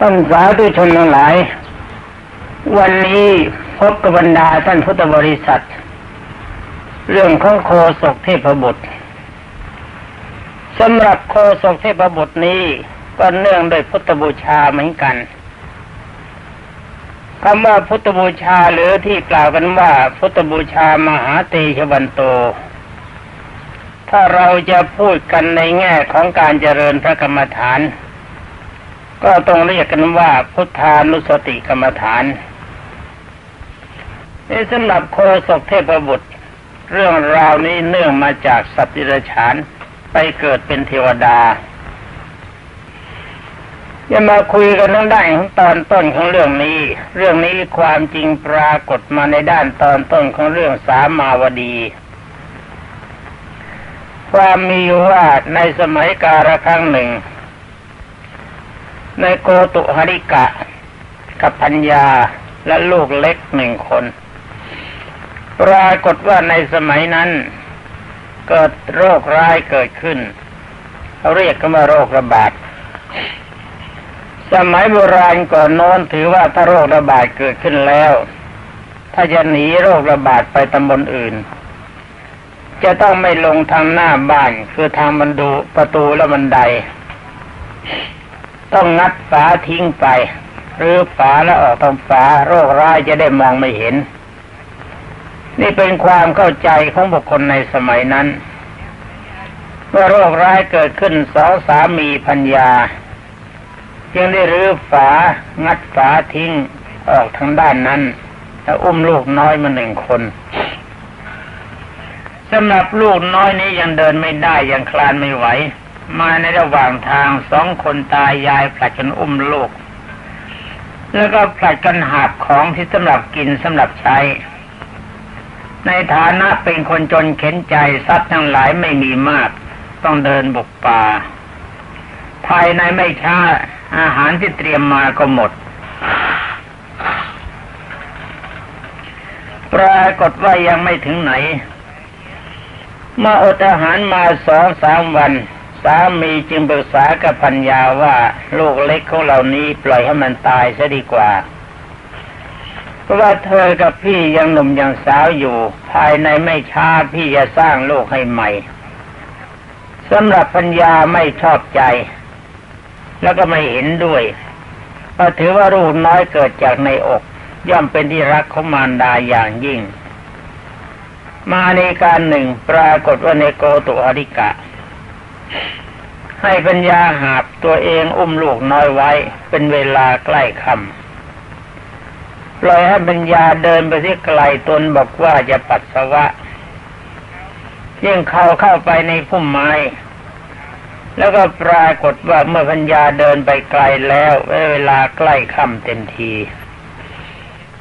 ท่านสาธุชนทั้งหลาย วันนี้พบกับบรรดาท่านพุทธบริษัท เรื่องของโคศกเทพบุตรสำหรับโคศกเทพบุตรนี้ก็เนื่องด้วยพุทธบูชาเหมือนกันคำว่าพุทธบูชาหรือที่กล่าวกันว่าพุทธบูชามหาเตชวันโต ถ้าเราจะพูดกันในแง่ของการเจริญพระกรรมฐาน ก็ต้องเรียกกันว่าพุทธานุสติกรรมฐานนี่สำหรับโคศกเทพบุตร เรื่องราวนี้เนื่องมาจากสัตว์ดิรฉานไปเกิดเป็นเทวดาจะมาคุยกันทางด้านของตอนต้นของเรื่องนี้ เรื่องนี้ความจริงปรากฏมาในด้านตอนต้นของเรื่องสามาวดี ความมีว่าในสมัยกาลครั้งหนึ่ง ในโกตุหริกะ กับพัญญาและลูกเล็กหนึ่งคน ปรากฏว่าในสมัยนั้น เกิดโรคร้ายเกิดขึ้นเขาเรียกกันว่าโรคระบาดสมัยโบราณก่อนโน้นถือว่าถ้าโรคระบาดเกิดขึ้นแล้ว ถ้าจะหนีโรคระบาดไปตำบลอื่น จะต้องไม่ลงทางหน้าบ้านคือทางบันดูประตูและบันได ต้องงัดฝาทิ้งไป หรือฝาแล้วออกทางฝาโรคร้ายจะได้มองไม่เห็น นี่เป็นความเข้าใจของบุคคลในสมัยนั้นเมื่อโรคร้ายเกิดขึ้นสองสามีพัญญา จึงได้รื้อฝางัดฝาทิ้งออกทางด้านนั้น แล้วอุ้มลูกน้อยมาหนึ่งคนสำหรับลูกน้อยนี้ยังเดินไม่ได้ยังคลานไม่ไหว มาในระหว่างทางสองคนตายยายผลัดกันอุ้มลูก แล้วก็ผลัดกันหาบของที่สำหรับกินสำหรับใช้ ในฐานะเป็นคนจนเข็นใจทรัพย์ทั้งหลายไม่มีมาก ต้องเดินบุกป่า ภายในไม่ช้าอาหารที่เตรียมมาก็หมด ปรากฏว่ายังไม่ถึงไหน มาอดอาหารมาสองสามวัน สามีจึงปรึกษากับพัญญาว่าลูกเล็กของเรานี้ปล่อยให้มันตายซะดีกว่า เพราะว่าเธอกับพี่ยังหนุ่มยังสาวอยู่ ภายในไม่ช้าพี่จะสร้างลูกให้ใหม่สำหรับปัญญาไม่ชอบใจ แล้วก็ไม่เห็นด้วยเพราะถือว่าลูกน้อยเกิดจากในอก ย่อมเป็นที่รักของมารดาอย่างยิ่ง มาในการหนึ่งปรากฏว่าในโกตุอริกะ ให้ปัญญาหาบตัวเองอุ้มลูกน้อยไว้ เป็นเวลาใกล้ค่ำปล่อยให้ปัญญาเดินไปที่ไกลตนบอกว่าจะปัสสาวะยิ่งเขาเข้าไปในพุ่มไม้ แล้วก็ปรากฏว่าเมื่อพัญญาเดินไปไกลแล้วเวลาใกล้ค่ำเต็มที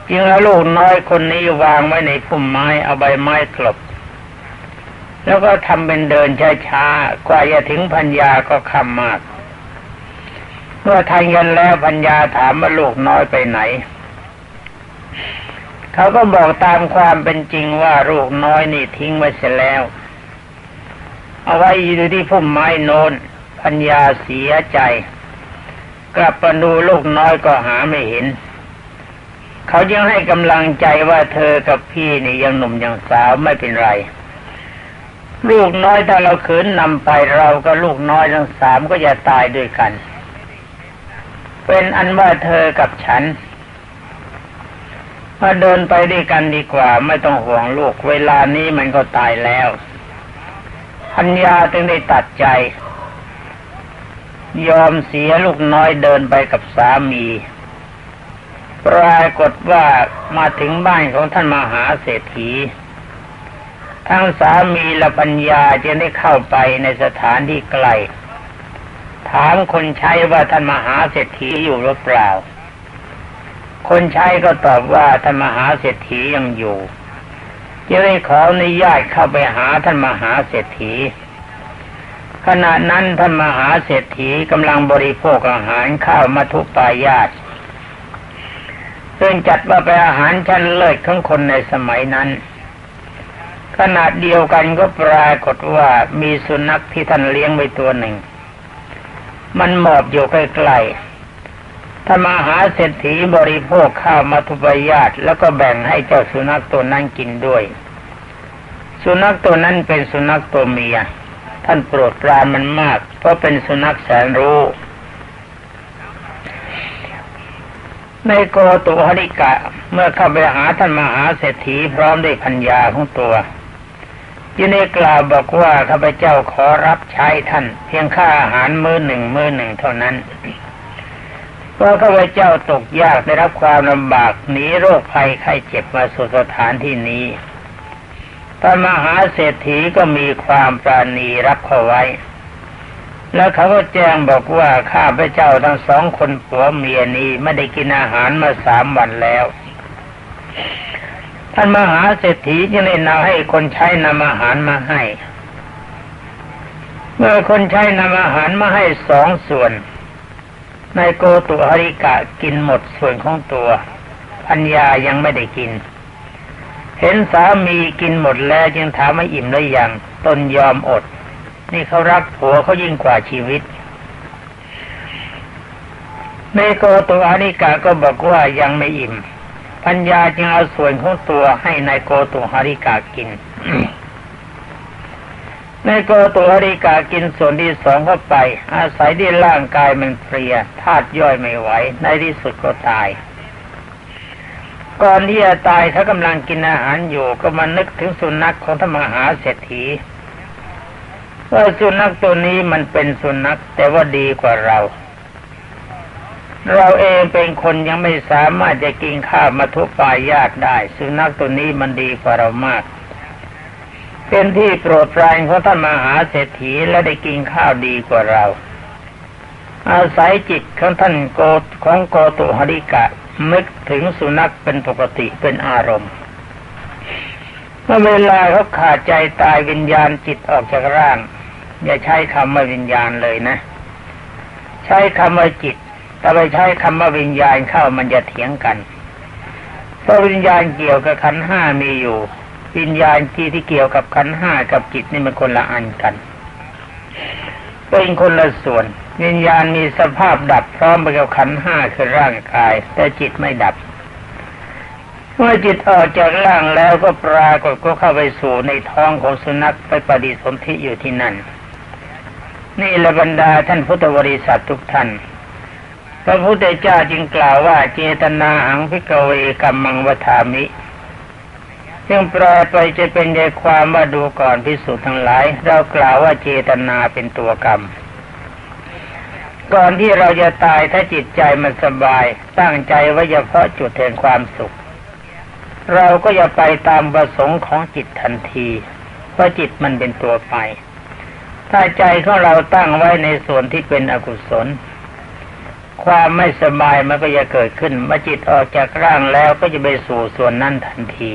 จึงเอาลูกน้อยคนนี้วางไว้ในพุ่มไม้เอาใบไม้กลบ แล้วก็ทำเป็นเดินช้าๆกว่าจะถึงพัญญาก็ค่ำมาก เมื่อทันกันแล้วพัญญาถามว่าลูกน้อยไปไหน เขาก็บอกตามความเป็นจริงว่าลูกน้อยนี่ทิ้งไว้เสียแล้ว เอาไว้อยู่ที่พุ่มไม้โนนพัญญาเสียใจ กลับมาดูลูกน้อยก็หาไม่เห็น เขายังให้กำลังใจว่าเธอกับพี่นี่ยังหนุ่มยังสาวไม่เป็นไร ลูกน้อยถ้าเราขืนนำไปเราก็ลูกน้อยทั้งสามก็จะตายด้วยกัน เป็นอันว่าเธอกับฉันมาเดินไปด้วยกันดีกว่า ไม่ต้องห่วงลูก เวลานี้มันก็ตายแล้วพัญญาจึงได้ตัดใจ ยอมเสียลูกน้อยเดินไปกับสามี ปรากฏว่ามาถึงบ้านของท่านมหาเศรษฐี ทั้งสามีและปัญญาจึงได้เข้าไปในสถานที่ไกล ถามคนใช้ว่าท่านมหาเศรษฐีอยู่หรือเปล่า คนใช้ก็ตอบว่าท่านมหาเศรษฐียังอยู่จึงได้ขออนุญาตเข้าไปหาท่านมหาเศรษฐีขณะนั้นท่านมหาเศรษฐีกำลังบริโภคอาหารข้าวมัทุปายาตซึ่งจัดว่าเป็นอาหารชั้นเลิศของคนในสมัยนั้น ขณะเดียวกันก็ปรากฏว่ามีสุนัขที่ท่านเลี้ยงไว้ตัวหนึ่ง มันหมอบอยู่ใกล้ๆถ้ามหาเศรษฐีบริโภคข้าวมัทุปยาตแล้วก็แบ่งให้เจ้าสุนัขตัวนั้นกินด้วย สุนัขตัวนั้นเป็นสุนัขตัวเมีย ท่านโปรดปรานมันมาก เพราะเป็นสุนัขแสนรู้ ในโกตุหริกะ เมื่อเข้าไปหาท่านมหาเศรษฐีพร้อมด้วยพัญญาของตัวยินดีกล่าวบอกว่าข้าพเจ้าขอรับใช้ท่าน เพียงค่าอาหารมื้อหนึ่งมื้อหนึ่งเท่านั้นเพราะข้าพเจ้าตกยากได้รับความลำบากหนีโรคภัยไข้เจ็บมาสู่สถานที่นี้ท่านมหาเศรษฐีก็มีความปราณีรับเขาไว้ แล้วเขาก็แจ้งบอกว่าข้าพระเจ้าทั้งสองคนผัวเมียนี้ไม่ได้กินอาหารมาสามวันแล้ว ท่านมหาเศรษฐีจึงได้นำให้คนใช้นำอาหารมาให้ เมื่อคนใช้นำอาหารมาให้สองส่วนนายโกตุหริกะกินหมดส่วนของตัวพัญญายังไม่ได้กิน เห็นสามีกินหมดแล้วจึงถามว่าอิ่มหรือยังตนยอมอด นี่เขารักผัวเขายิ่งกว่าชีวิตนโกตุหริกะก็บอกว่ายังไม่อิ่มพัญญาจึงเอาส่วนของตัวให้นายโกตุหริกากินนายโกตุหริกากินส่วนที่สองเข้าไป อาศัยที่ร่างกายมันเพลียธาตุย่อยไม่ไหวในที่สุดก็ตาย ก่อนที่จะตายถ้ากำลังกินอาหารอยู่ก็มานึกถึงสุนัขของธรรมหาเศรษฐี ว่าสุนัขตัวนี้มันเป็นสุนัขแต่ว่าดีกว่าเรา เราเองเป็นคนยังไม่สามารถจะกินข้าวมาทุปลายาตได้ สุนัขตัวนี้มันดีกว่าเรามาก เป็นที่โปรดปรานของท่านมหาเศรษฐีและได้กินข้าวดีกว่าเรา อาศัยจิตของท่านโกของโกตุหริกะนึกถึงสุนัขเป็นปกติเป็นอารมณ์เมื่อเวลาเขาขาดใจตายวิญญาณจิตออกจากร่าง อย่าใช้คำว่าวิญญาณเลยนะ ใช้คำว่าจิตถ้าไปใช้คำว่าวิญญาณเข้ามันจะเถียงกันเพราะวิญญาณเกี่ยวกับขันห้ามีอยู่ วิญญาณที่ที่เกี่ยวกับขันห้ากับจิตนี่มันคนละอันกัน เป็นคนละส่วน วิญญาณมีสภาพดับพร้อมไปกับขันห้าคือร่างกาย แต่จิตไม่ดับ เมื่อจิตออกจากร่างแล้วก็ปรากฏก็เข้าไปสู่ในท้องของสุนัขไปปฏิสนธิอยู่ที่นั่น นี่ละบรรดาท่านพุทธบริษัททุกท่าน พระพุทธเจ้าจึงกล่าวว่าเจตนาหังพิกเวกัมมังวทามิ ซึ่งแปลไปจะเป็นใจความว่าดูก่อนพิสูจน์ทั้งหลาย เรากล่าวว่าเจตนาเป็นตัวกรรม ก่อนที่เราจะตายถ้าจิตใจมันสบาย ตั้งใจว่าเฉพาะจุดแห่งความสุข เราก็จะไปตามประสงค์ของจิตทันที เพราะจิตมันเป็นตัวไป ถ้าใจของเราตั้งไว้ในส่วนที่เป็นอกุศล ความไม่สบายมันก็จะเกิดขึ้นเมื่อจิตออกจากร่างแล้วก็จะไปสู่ส่วนนั้นทันที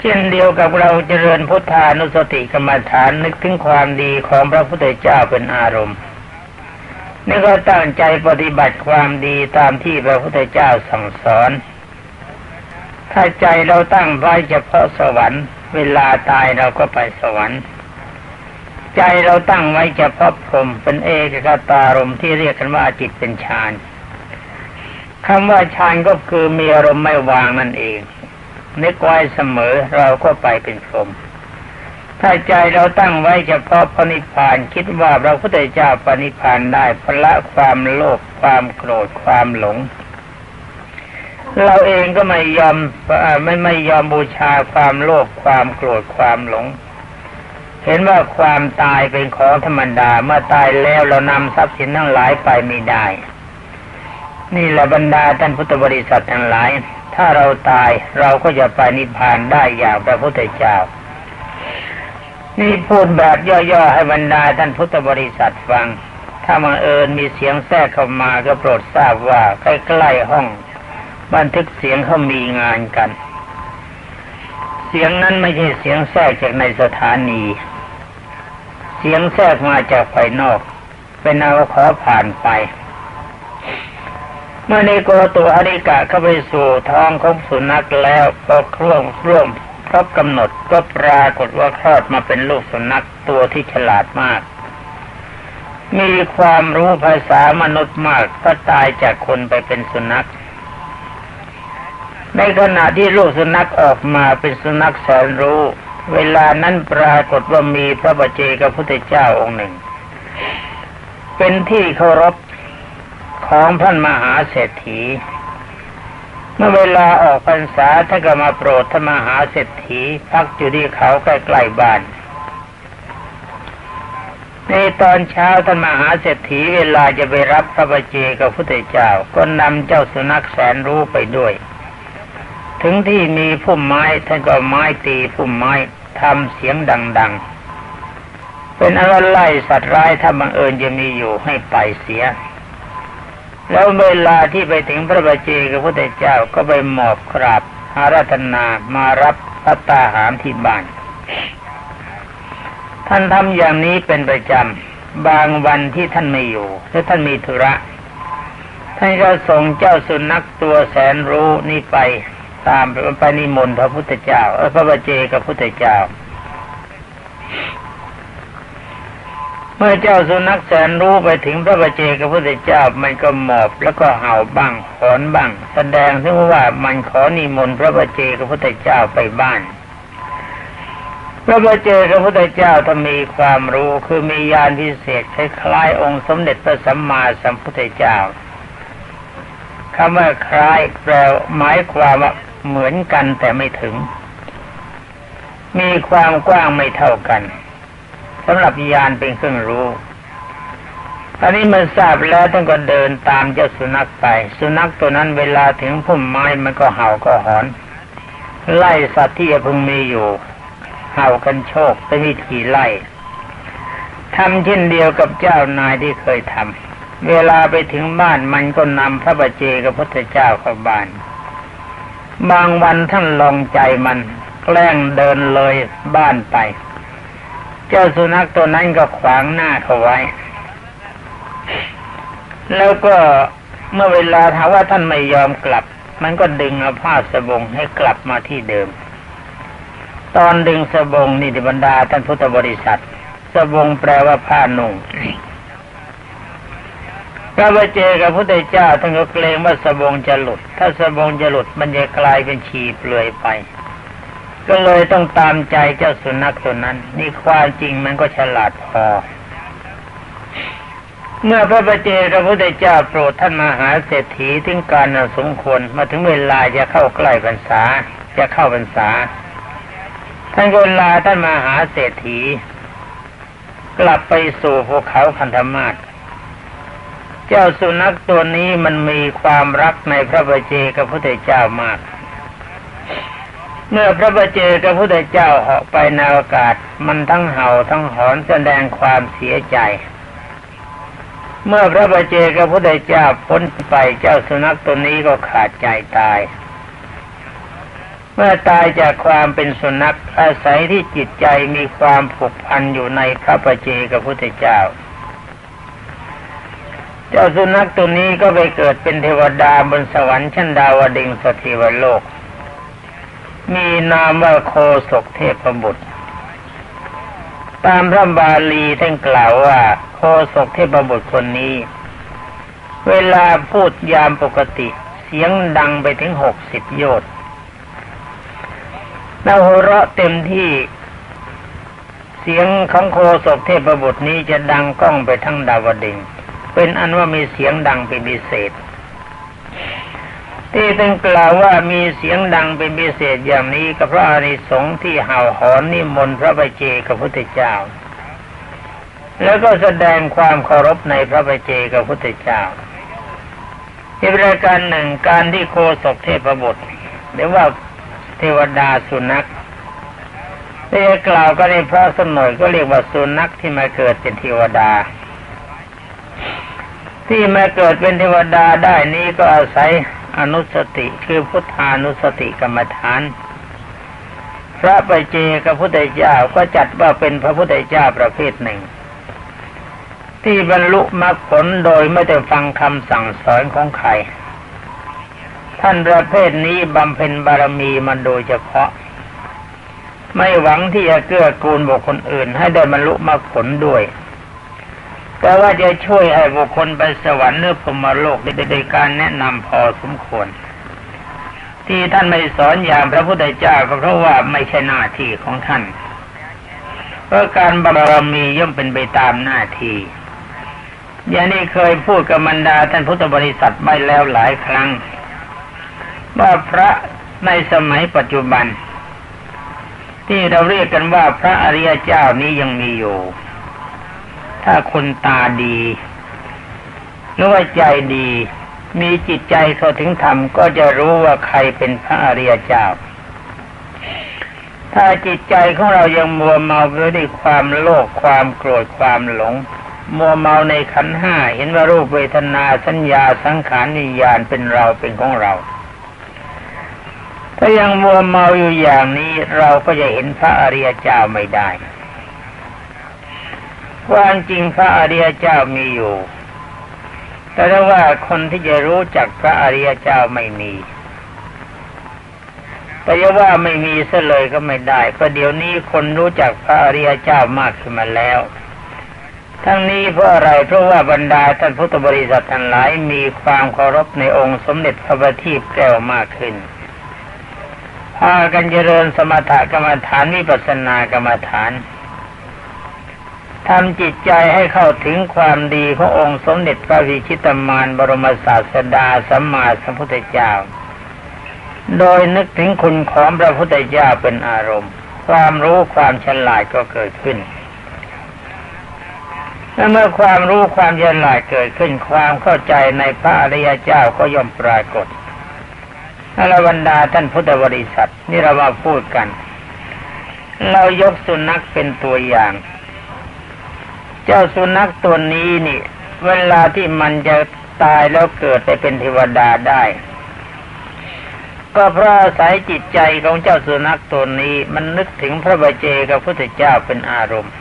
เช่นเดียวกับเราเจริญพุทธานุสติกรรมฐานนึกถึงความดีของพระพุทธเจ้าเป็นอารมณ์นี่ก็ตั้งใจปฏิบัติความดีตามที่พระพุทธเจ้าสั่งสอน ถ้าใจเราตั้งไว้เฉพาะสวรรค์ เวลาตายเราก็ไปสวรรค์ ใจเราตั้งไว้เฉพาะพรมเป็นเอกคตารมที่เรียกกันว่าจิตเป็นฌานคำว่าฌานก็คือมีอารมณ์ไม่วางนั่นเองนึกไว้เสมอเราก็ไปเป็นพรมถ้าใจเราตั้งไว้เฉพาะพระนิพพานคิดว่าพระพุทธเจ้าปณิพานได้พละความโลภความโกรธความหลง เราเองก็ไม่ยอมไม่ไม่ยอมบูชาความโลภความโกรธความหลง เห็นว่าความตายเป็นของธรรมดา เมื่อตายแล้วเรานำทรัพย์สินทั้งหลายไปไม่ได้ นี่แหละบรรดาท่านพุทธบริษัททั้งหลาย ถ้าเราตายเราก็จะไปนิพพานได้อย่างพระพุทธเจ้า นี่พูดแบบย่อๆให้บรรดาท่านพุทธบริษัทฟัง ถ้ามาเอิญมีเสียงแทรกเข้ามาก็โปรดทราบว่าใกล้ๆห้อง บันทึกเสียงเขามีงานกัน เสียงนั้นไม่ใช่เสียงแทรกจากในสถานี สียงแทรกมาจากภายนอกเป็นเอาขอผ่านไป เมื่อในโกตัวอริกะเข้าไปสู่ท้องของสุนัขแล้วพอคร่วงคร่วมครบกำหนดก็ปรากฏว่าคลอดมาเป็นลูกสุนัขตัวที่ฉลาดมาก มีความรู้ภาษามนุษย์มากก็ตายจากคนไปเป็นสุนัข ในขณะที่ลูกสุนัขออกมาเป็นสุนัขแสนรู้ เวลานั้นปรากฏว่ามีพระบัจเจกับพุทธเจ้าองค์หนึ่ง เป็นที่เคารพของท่านมหาเศรษฐี เมื่อเวลาออกพรรษาท่านก็มาโปรดท่านมหาเศรษฐีพักอยู่ที่เขาใกล้ๆบ้าน ในตอนเช้าท่านมหาเศรษฐีเวลาจะไปรับพระบัจเจกับพุทธเจ้า ก็นำเจ้าสุนัขแสนรู้ไปด้วย ถึงที่มีพุ่มไม้ท่านก็ไม้ตีพุ่มไม้ ทำเสียงดัง ๆ เป็นอะไรไล่สัตว์ร้ายถ้าบังเอิญจะมีอยู่ให้ไปเสีย แล้วเวลาที่ไปถึงพระบัจเจกับพุทเจ้าก็ไปหมอบกราบอาราธนามารับพระตาหารที่บ้าน ท่านทำอย่างนี้เป็นประจำ บางวันที่ท่านไม่อยู่หรือท่านมีธุระท่านก็ส่งเจ้าสุนัขตัวแสนรู้นี่ไป ตามไปนิมนต์พระพุทธเจ้าเออพระบัจเจกับพุทธเจ้า เมื่อเจ้าสุนัขแสนรู้ไปถึงพระบัจเจกับพุทธเจ้ามันก็หมอบแล้วก็เห่าบ้างขอนบ้าง แสดงถึงว่ามันขอนิมนต์พระบัจเจกับพุทธเจ้าไปบ้านพระบัจเจกับพุทธเจ้าถ้ามีความรู้คือมีญาณพิเศษคล้ายๆองค์สมเด็จพระสัมมาสัมพุทธเจ้าคำว่าคล้ายแปลหมายความว่า เหมือนกันแต่ไม่ถึง มีความกว้างไม่เท่ากันสำหรับยานเป็นเครื่องรู้ตอนนี้มันทราบแล้วท่านก็เดินตามเจ้าสุนัขไป สุนัขตัวนั้นเวลาถึงพุ่มไม้มันก็เห่าก็หอน ไล่สัตว์ที่พึงมีอยู่ เห่ากันโชคเป็นวิธีไล่ทำเช่นเดียวกับเจ้านายที่เคยทำเวลาไปถึงบ้านมันก็นำพระบัจเจกับพระเจ้าเข้าบ้าน บางวันท่านลองใจมัน แกล้งเดินเลยบ้านไป เจ้าสุนัขตัวนั้นก็ขวางหน้าเขาไว้ แล้วก็เมื่อเวลาถามว่าท่านไม่ยอมกลับ มันก็ดึงเอาผ้าสบงให้กลับมาที่เดิม ตอนดึงสบงนี่บรรดาท่านพุทธบริษัท สบงแปลว่าผ้านุ่ง พระบาเจกับพระพุทธเจ้าท่านก็เกรงว่าสบงจะหลุด ถ้าสบงจะหลุดมันจะกลายเป็นชีเปลือยไป ก็เลยต้องตามใจเจ้าสุนัขตัวนั้น นี่ความจริงมันก็ฉลาดพอ เมื่อพระบาเจกับพระพุทธเจ้าโปรดท่านมหาเศรษฐีถึงการนสมควรมาถึงเวลาจะเข้าใกล้พรรษา จะเข้าพรรษา ท่านก็ลาท่านมหาเศรษฐี กลับไปสู่ภูเขาคันธมาศ เจ้าสุนัขตัวนี้มันมีความรักในพระบัจเจกับพระพุทธเจ้ามาก เมื่อพระบัจเจกับพระพุทธเจ้าเหาะไปในอากาศ มันทั้งเห่าทั้งหอนแสดงความเสียใจ เมื่อพระบัจเจกับพระพุทธเจ้าพ้นไปเจ้าสุนัขตัวนี้ก็ขาดใจตาย เมื่อตายจากความเป็นสุนัขอาศัยที่จิตใจมีความผูกพันอยู่ในพระบัจเจกับพระพุทธเจ้า เจ้าสุนัขตัวนี้ก็ไปเกิดเป็นเทวดาบนสวรรค์ชั้นดาวดึงสถิวโลก มีนามว่าโคศกเทพบุตร ตามพระบาลีท่านกล่าวว่าโคศกเทพบุตรคนนี้ เวลาพูดยามปกติเสียงดังไปถึงหกสิบโยชน์แล้วหัวเราะเต็มที่เสียงของโคศกเทพบุตรนี้จะดังก้องไปทั้งดาวดึงส์ เป็นอันว่ามีเสียงดังเป็นพิเศษ ที่ต้องกล่าวว่ามีเสียงดังเป็นพิเศษอย่างนี้ก็เพราะอานิสงส์ที่เห่าหอนนิมนต์พระบัจเจกับพุทธเจ้า แล้วก็แสดงความเคารพในพระบัจเจกับพุทธเจ้าอีกรายการหนึ่งการที่โคศกเทพบุตรหรือว่าเทวดาสุนัขที่จะกล่าวก็ในพระสมยก็เรียกว่าสุนัขที่มาเกิดเป็นเทวดา ที่มาเกิดเป็นเทวดาได้นี้ก็อาศัยอนุสติคือพุทธานุสติกรรมฐาน พระปเจกับพุทธเจ้าก็จัดว่าเป็นพระพุทธเจ้าประเภทหนึ่ง ที่บรรลุมรรคผลโดยไม่ได้ฟังคำสั่งสอนของใคร ท่านประเภทนี้บำเพ็ญบารมีมันโดยเฉพาะ ไม่หวังที่จะเกื้อกูลบุคคลอื่นให้ได้บรรลุมรรคผลด้วย แต่ว่าจะช่วยให้บุคคลไปสวรรค์หรือพรมโลกได้ในการแนะนำพอสมควร ที่ท่านไม่สอนอย่างพระพุทธเจ้าก็เพราะว่าไม่ใช่หน้าที่ของท่านเพราะการบารมีย่อมเป็นไปตามหน้าที่อย่างนี้เคยพูดกับบรรดาท่านพุทธบริษัทไม่แล้วหลายครั้ง ว่าพระในสมัยปัจจุบัน ที่เราเรียกกันว่าพระอริยเจ้านี้ยังมีอยู่ ถ้าคนตาดีหรือว่าใจดี มีจิตใจเข้าถึงธรรมก็จะรู้ว่าใครเป็นพระอริยเจ้า ถ้าจิตใจของเรายังมัวเมาไปด้วยความโลภความโกรธความหลง มัวเมาในขันห้าเห็นว่ารูปเวทนาสัญญาสังขารนิยานเป็นเราเป็นของเราถ้ายังมัวเมาอยู่อย่างนี้เราก็จะเห็นพระอริยเจ้าไม่ได้ ความจริงพระอริยเจ้ามีอยู่ แต่ว่าคนที่จะรู้จักพระอริยเจ้าไม่มี แต่จะว่าไม่มีซะเลยก็ไม่ได้เพราะเดี๋ยวนี้คนรู้จักพระอริยเจ้ามากขึ้นมาแล้ว ทั้งนี้เพราะอะไรเพราะว่าบรรดาท่านพุทธบริษัททั้งหลายมีความเคารพในองค์สมเด็จพระบัณฑิตแก้วมากขึ้นพากันเจริญสมถกรรมฐานวิปัสสนากรรมฐาน ทำจิตใจให้เข้าถึงความดีขององค์สมเด็จพระวิชิตมารบรมศาสดาสัมมาสัมพุทธเจ้า โดยนึกถึงคุณของพระพุทธเจ้าเป็นอารมณ์ ความรู้ความฉลาดก็เกิดขึ้นและเมื่อความรู้ความฉลาดเกิดขึ้นความเข้าใจในพระอริยเจ้าก็ย่อมปรากฏอรบรรดาท่านพุทธบริษัทนี่เรามาพูดกัน เรายกสุนัขเป็นตัวอย่าง เจ้าสุนัขตัวนี้นี่ เวลาที่มันจะตายแล้วเกิดไปเป็นเทวดาได้ ก็เพราะอาศัยจิตใจของเจ้าสุนัขตัวนี้ มันนึกถึงพระบเจกับพุทธเจ้าเป็นอารมณ์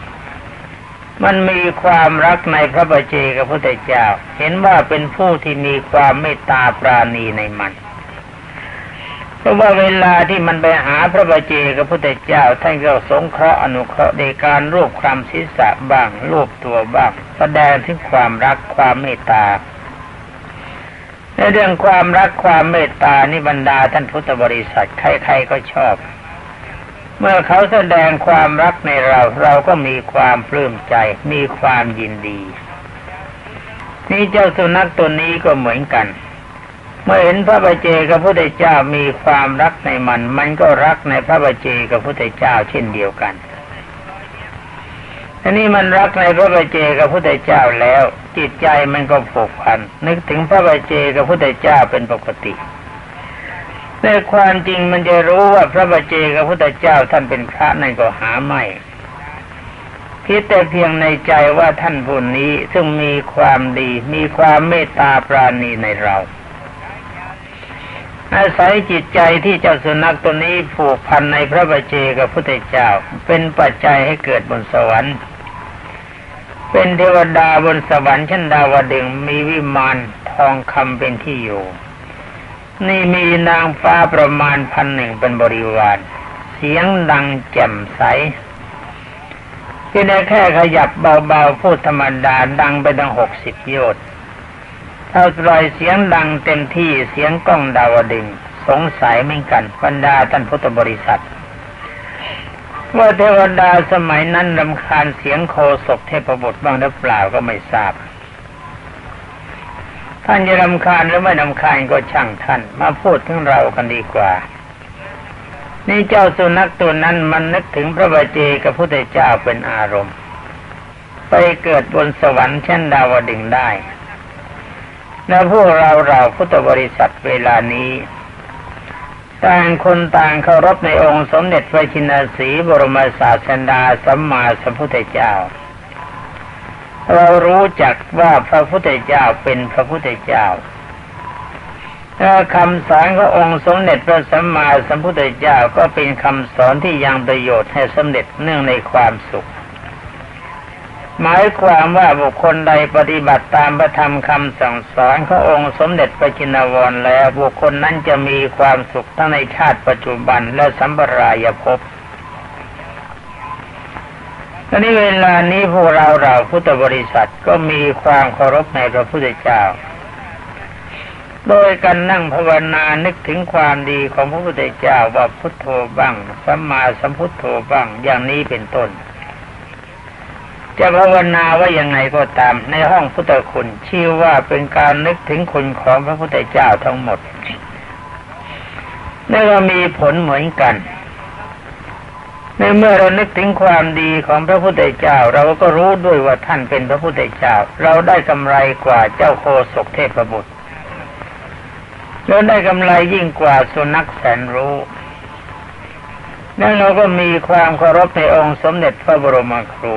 มันมีความรักในพระบเจกับพุทธเจ้า เห็นว่าเป็นผู้ที่มีความเมตตาปราณีในมัน ราะว่าเวลาที่มันไปหาพระบัจเจกับพุทธเจ้าท่านก็สงเคราะห์อนุเคราะห์ในการรูปคลำศีรษะบ้างรูปตัวบ้าง แสดงถึงความรักความเมตตา ในเรื่องความรักความเมตตานี่บรรดาท่านพุทธบริษัทใครๆก็ชอบ เมื่อเขาแสดงความรักในเราเราก็มีความปลื้มใจ มีความยินดี นี่เจ้าสุนัขตัวนี้ก็เหมือนกัน เมื่อเห็นพระบาเจกับพระพุทธเจ้ามีความรักในมัน มันก็รักในพระบาเจกับพระพุทธเจ้าเช่นเดียวกันอันนี้มันรักในพระบาเจกับพระพุทธเจ้าแล้ว จิตใจมันก็ผูกพัน นึกถึงพระบาเจกับพระพุทธเจ้าเป็นปกติในความจริงมันจะรู้ว่าพระบาเจกับพระพุทธเจ้าท่านเป็นพระนั่นก็หาไม่คิดแต่เพียงในใจว่าท่านผู้นี้ซึ่งมีความดี มีความเมตตาปราณีในเรา อาศัยจิตใจที่เจ้าสุนัขตัวนี้ผูกพันในพระบาเจกับพระเจ้า เป็นปัจจัยให้เกิดบนสวรรค์ เป็นเทวดาบนสวรรค์ชั้นดาวดึงมีวิมานทองคำเป็นที่อยู่ นี่มีนางฟ้าประมาณพันหนึ่งเป็นบริวาร เสียงดังแจ่มใสที่ได้แค่ขยับเบาๆพูดธรรมดาดังไปตั้งหกสิบโยชน์ ถ้าปล่อยเสียงดังเต็มที่เสียงกล้องดาวดึง สงสัยเหมือนกันบรรดาท่านพุทธบริษัทว่าเทวดาสมัยนั้นรำคาญเสียงโคศกเทพบุตรบ้างหรือเปล่าก็ไม่ทราบ ท่านจะรำคาญหรือไม่รำคาญก็ช่างท่าน มาพูดถึงเรากันดีกว่า นี่เจ้าสุนัขตัวนั้นมันนึกถึงพระบาเจกับพระเจ้าเป็นอารมณ์ ไปเกิดบนสวรรค์เช่นดาวดึงได้ และพวกเราเราพุทธบริษัทเวลานี้ ต่างคนต่างเคารพในองค์สมเด็จพระชินสีบรมศาสดาสัมมาสัมพุทธเจ้า เรารู้จักว่าพระพุทธเจ้าเป็นพระพุทธเจ้าถ้าคำสอนขององค์สมเด็จพระสัมมาสัมพุทธเจ้าก็เป็นคำสอนที่ยังประโยชน์ให้สำเร็จเนื่องในความสุข หมายความว่าบุคคลใดปฏิบัติตามพระธรรมคำสั่งสอนขององค์สมเด็จพระจินวรแล้วบุคคลนั้นจะมีความสุขทั้งในชาติปัจจุบันและสัมปรายภพอนนี้เวลานี้พวกเราเราพุทธบริษัทก็มีความเคารพในพระพุทธเจ้า โดยการนั่งภาวนานึกถึงความดีของพระพุทธเจ้าว่าพุทโธบ้างสัมมาสัมพุทโธบ้างอย่างนี้เป็นต้น จะภาวนาว่ายังไงก็ตาม ในห้องพุทธคุณชื่อว่าเป็นการนึกถึงคุณของพระพุทธเจ้าทั้งหมดนั่นก็มีผลเหมือนกัน ในเมื่อเรานึกถึงความดีของพระพุทธเจ้า เราก็รู้ด้วยว่าท่านเป็นพระพุทธเจ้า เราได้กำไรกว่าเจ้าโคศกเทพบุตรเราได้กำไรยิ่งกว่าสุนัขแสนรู้นั่นเราก็มีความเคารพในองค์สมเด็จพระบรมครู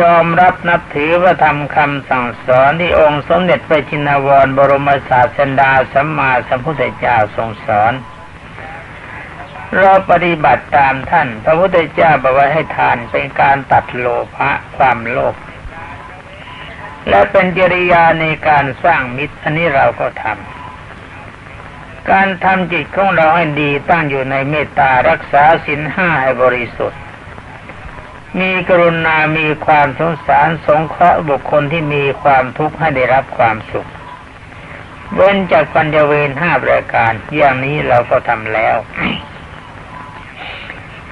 ยอมรับนับถือว่าทำคำสั่งสอนที่องค์สมเด็จพระจินวรบรมศาสดาสัมมาสัมพุทธเจ้าทรงสอน เราปฏิบัติตามท่าน พระพุทธเจ้าบอกว่าให้ทานเป็นการตัดโลภะความโลภและเป็นจริยาในการสร้างมิตรอันนี้เราก็ทำการทำจิตของเราให้ดีตั้งอยู่ในเมตตารักษาศีลห้าให้บริสุทธิ มีกรุณามีความสงสารสงเคราะห์บุคคลที่มีความทุกข์ให้ได้รับความสุข เว้นจากปัญญเวรห้าประการ อย่างนี้เราก็ทำแล้ว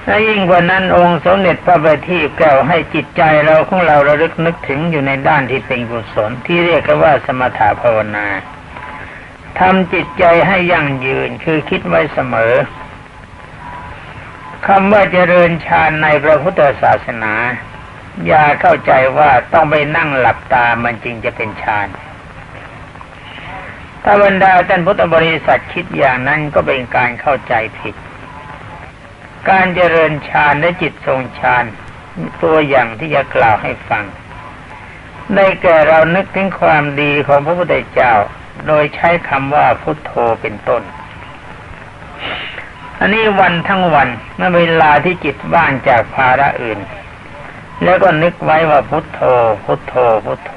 และยิ่งกว่านั้นองค์สมเด็จพระบัณฑิตแก้วให้จิตใจเราของเราระลึกนึกถึงอยู่ในด้านที่เป็นกุศลที่เรียกกันว่าสมถะภาวนาทำจิตใจให้ยั่งยืนคือคิดไว้เสมอ คำว่าเจริญฌานในพระพุทธศาสนา อย่าเข้าใจว่าต้องไปนั่งหลับตามันจริงจะเป็นฌานถ้าบรรดาท่านพุทธบริษัทคิดอย่างนั้นก็เป็นการเข้าใจผิด การเจริญฌานและจิตทรงฌานตัวอย่างที่จะกล่าวให้ฟังได้แก่เรานึกถึงความดีของพระพุทธเจ้า โดยใช้คำว่าพุทโธเป็นต้น อันนี้วันทั้งวันเมื่อเวลาที่จิตว่างจากภาระอื่น แล้วก็นึกไว้ว่าพุทโธ พุทโธ พุทโธ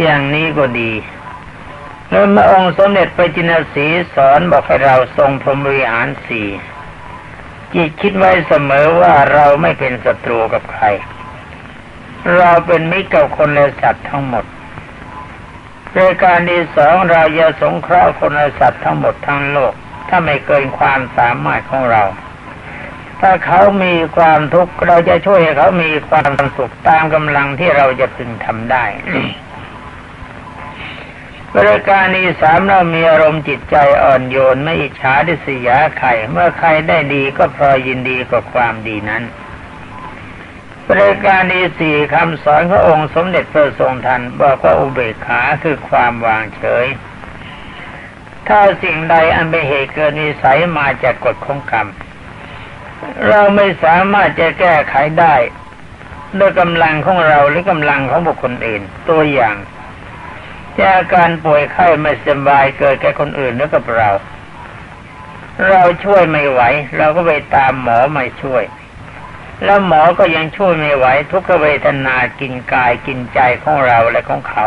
อย่างนี้ก็ดีแล้วเมื่อองค์สมเด็จไปจินสีสอนบอกให้เราทรงพรหมวิหารสี่จิตคิดไว้เสมอว่าเราไม่เป็นศัตรูกับใคร เราเป็นมิตรกับคนและสัตว์ทั้งหมดรายการที่สองเราจะสงเคราะห์คนและสัตว์ทั้งหมดทั้งโลก ถ้าไม่เกินความสามารถของเรา ถ้าเขามีความทุกข์เราจะช่วยให้เขามีความสุขตามกำลังที่เราจะพึงทำได้บริการนี้สามเรามีอารมณ์จิตใจอ่อนโยนไม่อิจฉาดิษยาใครเมื่อใครได้ดีก็พลอยยินดีกับความดีนั้นบริการนี้สี่คำสอนขององค์สมเด็จพระทรงทันบอกว่าอุเบกขาคือความวางเฉย ถ้าสิ่งใดอันเป็นเหตุเกิดนิสัยมาจากกฎของกรรม เราไม่สามารถจะแก้ไขได้ด้วยกำลังของเราหรือกำลังของบุคคลอื่น ตัวอย่างจะอาการป่วยไข้ไม่สบายเกิดแก่คนอื่นแล้วกับเรา เราช่วยไม่ไหว เราก็ไปตามหมอมาช่วย แล้วหมอก็ยังช่วยไม่ไหว ทุกขเวทนากินกายกินใจของเราและของเขา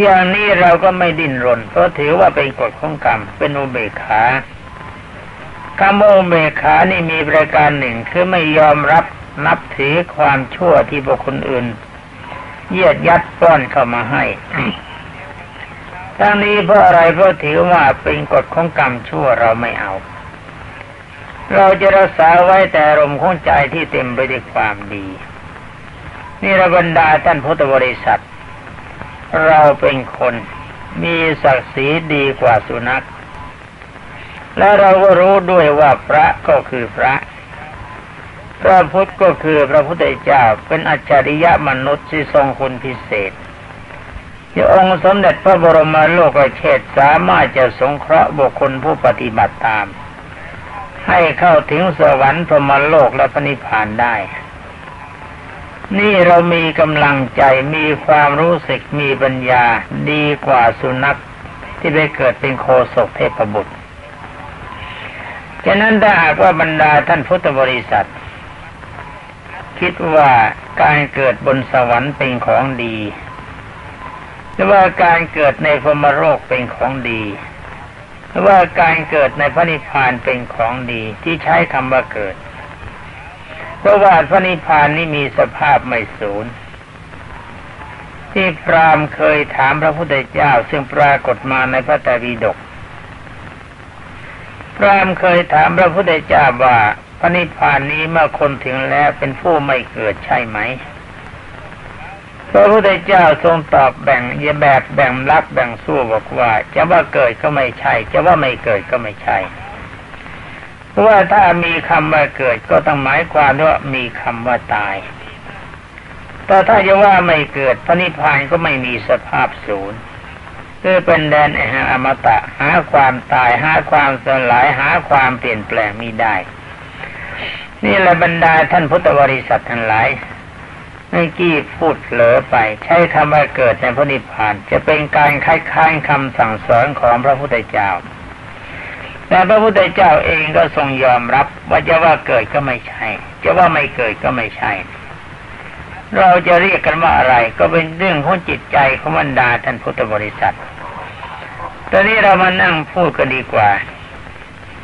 อย่างนี้เราก็ไม่ดิ้นรน เพราะถือว่าเป็นกฎของกรรม เป็นอุเบกขาคำว่าอุเบกขานี่มีประการหนึ่งคือไม่ยอมรับนับถือความชั่วที่บุคคลอื่น เยียดยัดป้อนเข้ามาให้ทั้งนี้เพราะอะไรเพราะถือว่าเป็นกฎของกรรมชั่วเราไม่เอา เราจะรักษาไว้แต่ลมของใจที่เต็มไปด้วยความดี นี่ระบรรดาท่านพุทธบริษัท เราเป็นคนมีศักดิ์ศรีดีกว่าสุนัข และเราก็รู้ด้วยว่าพระก็คือพระ พระพุทธก็คือพระพุทธเจ้าเป็นอัจฉริยะมนุษย์ที่ทรงคุณพิเศษที่องค์สมเด็จพระบรมโลกเชษสามารถจะสงเคราะห์บุคคลผู้ปฏิบัติตาม ให้เข้าถึงสวรรค์พรหมโลกและพระนิพพานได้ นี่เรามีกำลังใจมีความรู้สึกมีปัญญาดีกว่าสุนัขที่ไปเกิดเป็นโคศกเทพบุตรฉะนั้นถ้าหากว่าบรรดาท่านพุทธบริษัท คิดว่าการเกิดบนสวรรค์เป็นของดีหรือว่าการเกิดในพรมโลกเป็นของดีหรือว่าการเกิดในพระนิพพานเป็นของดีที่ใช้คำว่าเกิด เพราะว่าพระนิพพานนี้มีสภาพไม่สูญที่พรามเคยถามพระพุทธเจ้าซึ่งปรากฏมาในพระไตรปิฎกพรามเคยถามพระพุทธเจ้าว่าพระนิพพานนี้เมื่อคนถึงแล้วเป็นผู้ไม่เกิดใช่ไหม พระพุทธเจ้าทรงตอบแบ่งแยแบบแบ่งรักแบ่งสู้บอกว่า จะว่าเกิดก็ไม่ใช่ จะว่าไม่เกิดก็ไม่ใช่ ว่าถ้ามีคำว่าเกิดก็ต้องหมายความว่ามีคำว่าตาย แต่ถ้าจะว่าไม่เกิดพระนิพพานก็ไม่มีสภาพศูนย์คือเป็นแดนแห่งอมตะหาความตายหาความสลายหาความเปลี่ยนแปลงมิได้ นี่แหละบรรดาท่านพุทธบริษัททั้งหลายเมื่อกี้พูดเหลอไป ใช้คำว่าเกิดในพระนิพพาน จะเป็นการค้ายๆคำสั่งสอนของพระพุทธเจ้า แต่พระพุทธเจ้าเองก็ทรงยอมรับว่าจะว่าเกิดก็ไม่ใช่ จะว่าไม่เกิดก็ไม่ใช่ เราจะเรียกกันว่าอะไร ก็เป็นเรื่องของจิตใจของบรรดาท่านพุทธบริษัท ตอนนี้เรามานั่งพูดกันดีกว่า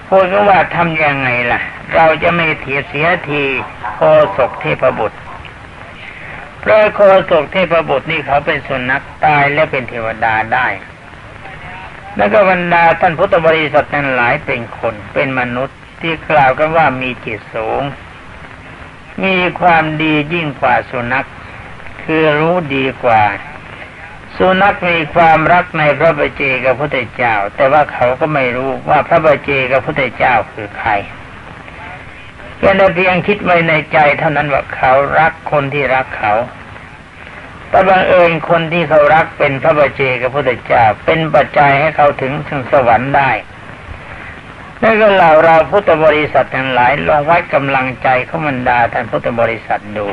พูดกันว่าทำยังไงล่ะ เราจะไม่เถียเสียทีโคศกเทพบุตรเพราะโคศกเทพบุตรนี่เขาเป็นสุนัขตายและเป็นเทวดาได้ แล้วก็บรรดาท่านพุทธบริษัทนั้นหลายเป็นคนเป็นมนุษย์ที่กล่าวกันว่ามีจิตสูง มีความดียิ่งกว่าสุนัข คือรู้ดีกว่า สุนัขมีความรักในพระบัจเจกับพุทธเจ้า แต่ว่าเขาก็ไม่รู้ว่าพระบัจเจกับพุทธเจ้าคือใครแค่เพียงคิดไว้ในใจเท่านั้นว่าเขารักคนที่รักเขา แต่บังเอิญคนที่เขารักเป็นพระบัจเจกับพุทธเจ้าเป็นปัจจัยให้เขาถึงถึงสวรรค์ได้แล้วก็เหล่าเราพุทธบริษัททั้งหลายลองวัดกำลังใจของบรรดาท่านพุทธบริษัทดู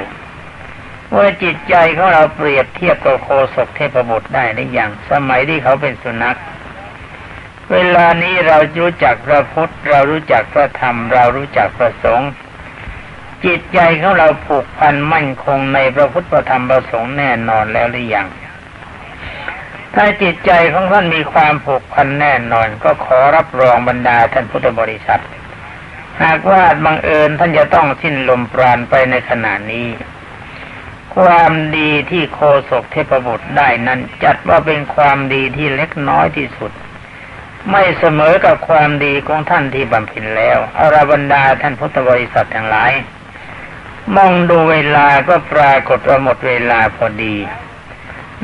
ว่าจิตใจของเราเปรียบเทียบกับโคศกเทพบุตรได้หรือยังสมัยที่เขาเป็นสุนัข เวลานี้เรารู้จักพระพุทธเรารู้จักพระธรรม เรารู้จักพระสงฆ์ จิตใจของเราผูกพันมั่นคงในพระพุทธธรรมพระสงฆ์แน่นอนแล้วหรือยัง ถ้าจิตใจของท่านมีความผูกพันแน่นอน ก็ขอรับรองบรรดาท่านพุทธบริษัท หากว่าบังเอิญท่านจะต้องสิ้นลมปราณไปในขณะนี้ ความดีที่โคศกเทพบุตรได้นั้น จัดว่าเป็นความดีที่เล็กน้อยที่สุดไม่เสมอกับความดีของท่านที่บำเพ็ญแล้วอาราบรรดาท่านพุทธบริษัททั้งหลาย มองดูเวลาก็ปรากฏว่าหมดเวลาพอดี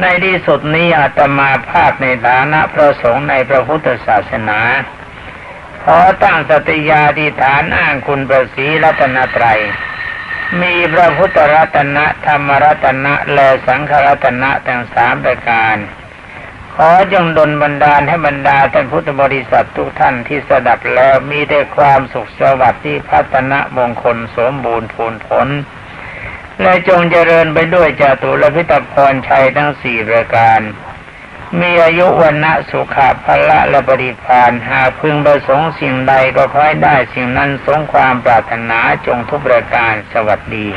ในที่สุดนี้อาตมาภาพในฐานะพระสงฆ์ในพระพุทธศาสนาขอตั้งสติยาธิฐานอ้างคุณประสีรัตนตรัย มีพระพุทธรัตนะธรรมรัตนะและสังฆรัตนะทั้งสามประการ ขอจงดลบันดาลให้บรรดาท่านพุทธบริษัททุกท่านที่สดับแล้วมีแต่ความสุขสวัสดิ์ที่พัฒนะมงคลสมบูรณ์พูนผล และจงเจริญไปด้วยจตุรพิตพรชัยทั้งสี่ประการ มีอายุวันนะสุขะพละและปริพานหากพึงประสงค์สิ่งใดก็ค่อยได้สิ่งนั้นสงความปรารถนาจงทุกประการสวัสดี